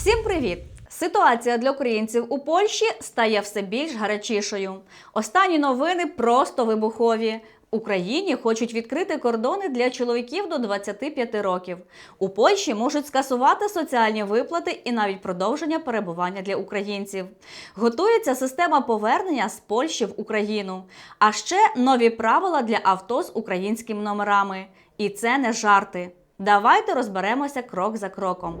Всім привіт! Ситуація для українців у Польщі стає все більш гарячішою. Останні новини просто вибухові. В Україні хочуть відкрити кордони для чоловіків до 25 років. У Польщі можуть скасувати соціальні виплати і навіть продовження перебування для українців. Готується система повернення з Польщі в Україну. А ще нові правила для авто з українськими номерами. І це не жарти. Давайте розберемося крок за кроком.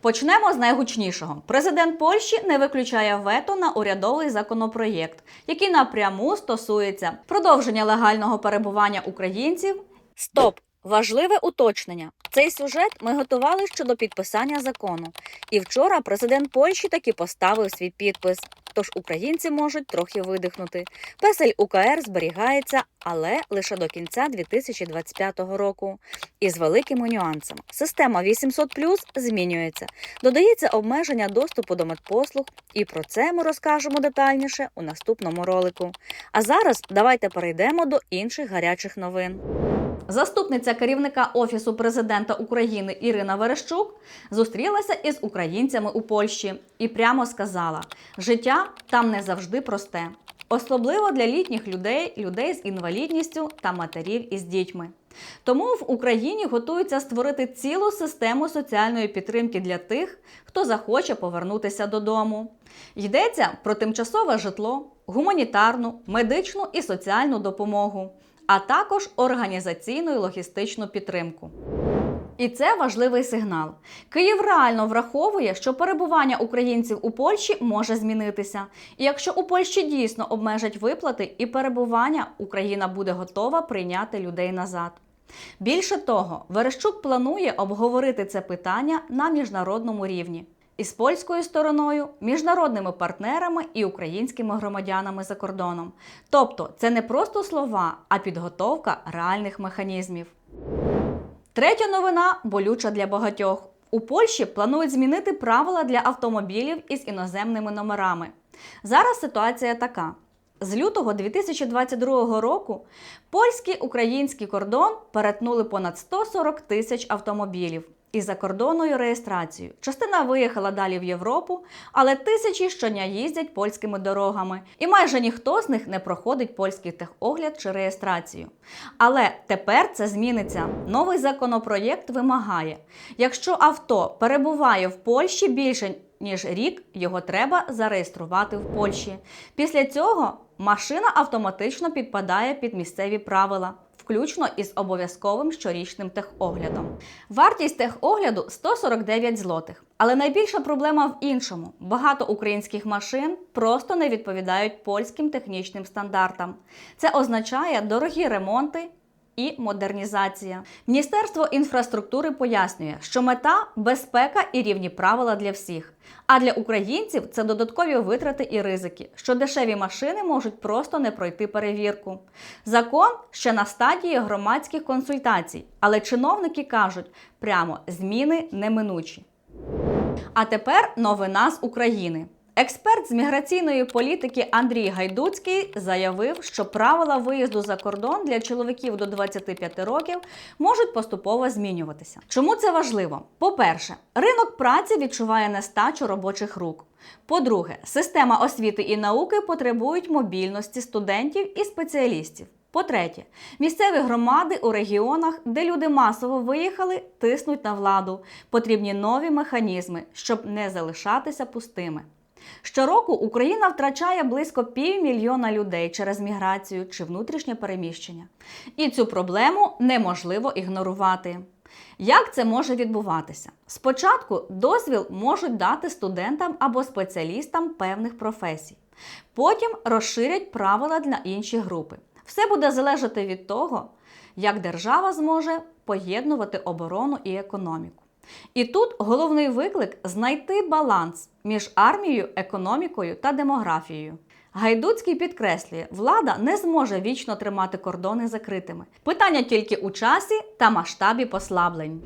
Почнемо з найгучнішого. Президент Польщі не виключає вето на урядовий законопроєкт, який напряму стосується продовження легального перебування українців. Стоп! Важливе уточнення. Цей сюжет ми готували щодо підписання закону. І вчора президент Польщі таки поставив свій підпис. Тож українці можуть трохи видихнути. Песель УКР зберігається, але лише до кінця 2025 року. І з великими нюансами. Система 800 змінюється. Додається обмеження доступу до медпослуг, і про це ми розкажемо детальніше у наступному ролику. А зараз давайте перейдемо до інших гарячих новин. Заступниця керівника Офісу президента України Ірина Верещук зустрілася із українцями у Польщі і прямо сказала: життя там не завжди просте, особливо для літніх людей, людей з інвалідністю та матерів із дітьми. Тому в Україні готуються створити цілу систему соціальної підтримки для тих, хто захоче повернутися додому. Йдеться про тимчасове житло, гуманітарну, медичну і соціальну допомогу а також організаційну і логістичну підтримку. І це важливий сигнал. Київ реально враховує, що перебування українців у Польщі може змінитися. І якщо у Польщі дійсно обмежать виплати і перебування, Україна буде готова прийняти людей назад. Більше того, Верещук планує обговорити це питання на міжнародному рівні із польською стороною, міжнародними партнерами і українськими громадянами за кордоном. Тобто це не просто слова, а підготовка реальних механізмів. Третя новина болюча для багатьох. У Польщі планують змінити правила для автомобілів із іноземними номерами. Зараз ситуація така. З лютого 2022 року польський український кордон перетнули понад 140 тисяч автомобілів із закордонною реєстрацією. Частина виїхала далі в Європу, але тисячі щодня їздять польськими дорогами, і майже ніхто з них не проходить польський техогляд чи реєстрацію. Але тепер це зміниться. Новий законопроєкт вимагає, якщо авто перебуває в Польщі більше ніж рік, його треба зареєструвати в Польщі. Після цього машина автоматично підпадає під місцеві правила включно із обов'язковим щорічним техоглядом. Вартість техогляду 149 злотих. Але найбільша проблема в іншому: багато українських машин просто не відповідають польським технічним стандартам. Це означає дорогі ремонти і модернізація. Міністерство інфраструктури пояснює, що мета безпека і рівні правила для всіх. А для українців це додаткові витрати і ризики, що дешеві машини можуть просто не пройти перевірку. Закон ще на стадії громадських консультацій, але чиновники кажуть, прямо зміни неминучі. А тепер новина з України. Експерт з міграційної політики Андрій Гайдуцький заявив, що правила виїзду за кордон для чоловіків до 25 років можуть поступово змінюватися. Чому це важливо? По-перше, ринок праці відчуває нестачу робочих рук. По-друге, система освіти і науки потребують мобільності студентів і спеціалістів. По-третє, місцеві громади у регіонах, де люди масово виїхали, тиснуть на владу. Потрібні нові механізми, щоб не залишатися пустими. Щороку Україна втрачає близько півмільйона людей через міграцію чи внутрішнє переміщення. І цю проблему неможливо ігнорувати. Як це може відбуватися? Спочатку дозвіл можуть дати студентам або спеціалістам певних професій, потім розширять правила для інші групи. Все буде залежати від того, як держава зможе поєднувати оборону і економіку. І тут головний виклик знайти баланс між армією, економікою та демографією. Гайдуцький підкреслює, влада не зможе вічно тримати кордони закритими. Питання тільки у часі та масштабі послаблень.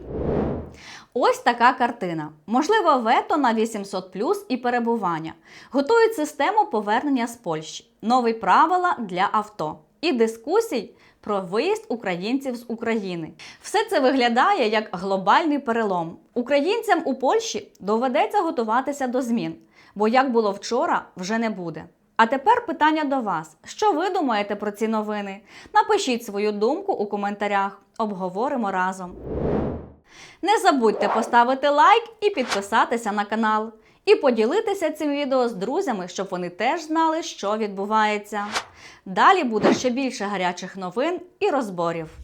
Ось така картина. Можливо, вето на 800 плюс і перебування. Готують систему повернення з Польщі, нові правила для авто і дискусій про виїзд українців з України. Все це виглядає як глобальний перелом. Українцям у Польщі доведеться готуватися до змін, бо як було вчора, вже не буде. А тепер питання до вас: що ви думаєте про ці новини? Напишіть свою думку у коментарях. Обговоримо разом. Не забудьте поставити лайк і підписатися на канал. І поділитися цим відео з друзями, щоб вони теж знали, що відбувається. Далі буде ще більше гарячих новин і розборів.